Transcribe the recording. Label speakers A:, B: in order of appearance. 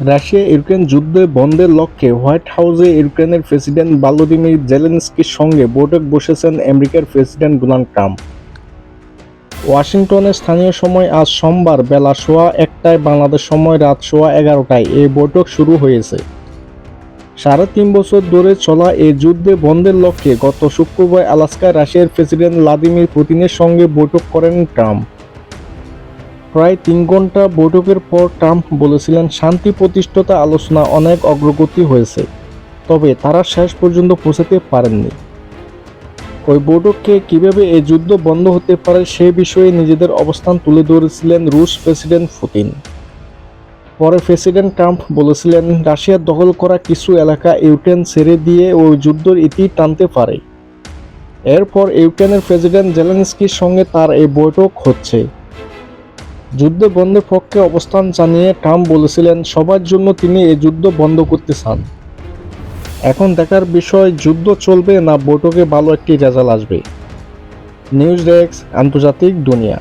A: Russia Ukraine যুদ্ধে বন্ধের লক্ষ্যে হোয়াইট হাউসে ইউক্রেনের প্রেসিডেন্ট ভলোদিমির জেলেনস্কির সঙ্গে বৈঠক বসেছেন আমেরিকার প্রেসিডেন্ট ডোনাল্ড ট্রাম্প। ওয়াশিংটনে স্থানীয় সময় আজ সোমবার বেলা সোয়া একটায় বাংলাদেশ সময় রাত সোয়া এগারোটায় এই বৈঠক শুরু হয়েছে। সাড়ে তিন বছর ধরে চলা এই যুদ্ধে বন্ধের লক্ষ্যে গত শুক্রবার আলাস্কায় রাশিয়ার প্রেসিডেন্ট ভ্লাদিমির পুতিনের সঙ্গে বৈঠক করেন ট্রাম্প। প্রায় তিন ঘণ্টা বৈঠকের পর ট্রাম্প বলেছিলেন, শান্তি প্রতিষ্ঠাতা আলোচনা অনেক অগ্রগতি হয়েছে, তবে তারা শেষ পর্যন্ত পৌঁছাতে পারেননি। ওই বৈঠককে কীভাবে এই যুদ্ধ বন্ধ হতে পারে সে বিষয়ে নিজেদের অবস্থান তুলে ধরেছিলেন রুশ প্রেসিডেন্ট পুতিন। পরে প্রেসিডেন্ট ট্রাম্প বলেছিলেন রাশিয়ার দখল করা কিছু এলাকা ইউক্রেন ছেড়ে দিয়ে ওই যুদ্ধের ইতি টানতে পারে। এরপর ইউক্রেনের প্রেসিডেন্ট জেলেনস্কির সঙ্গে তার এই বৈঠক হচ্ছে। যুদ্ধ বন্ধের পক্ষে অবস্থান জানিয়ে ট্রাম্প বলেছিলেন, সবার জন্য তিনি এই যুদ্ধ বন্ধ করতে চান। এখন দেখার বিষয়, যুদ্ধ চলবে না, বৈঠকে ভালো একটি রেজাল্ট আসবে। নিউজ ডেস্ক, আন্তর্জাতিক দুনিয়া।